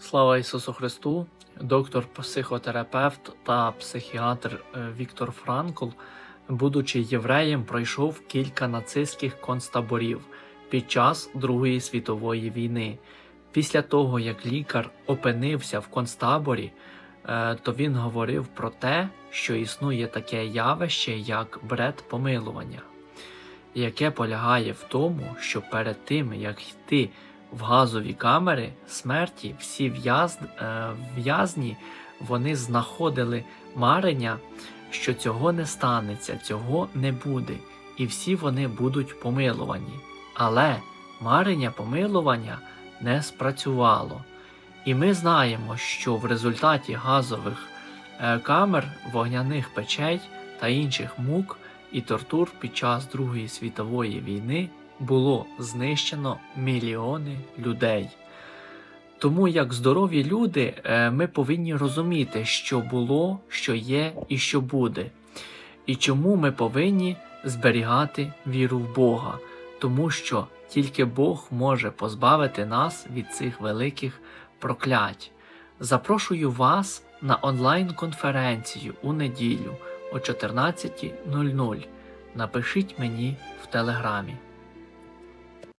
Слава Ісусу Христу! Доктор психотерапевт та психіатр е, Віктор Франкл, будучи євреєм, пройшов кілька нацистських концтаборів під час Другої світової війни. Після того, як лікар опинився в концтаборі, е, то він говорив про те, що існує таке явище, як бред помилування, яке полягає в тому, що перед тим, як йти в газові камери смерті, всі е, в'язні вони знаходили марення, що цього не станеться, цього не буде, і всі вони будуть помилувані. Але марення помилування не спрацювало. І ми знаємо, що в результаті газових е, камер, вогняних печей та інших мук і тортур під час Другої світової війни було знищено мільйони людей. Тому як здорові люди, е, ми повинні розуміти, що було, що є і що буде. І чому ми повинні зберігати віру в Бога, тому що тільки Бог може позбавити нас від цих великих проклять. Запрошую вас на онлайн-конференцію у неділю о 14.00. Напишіть мені в телеграмі.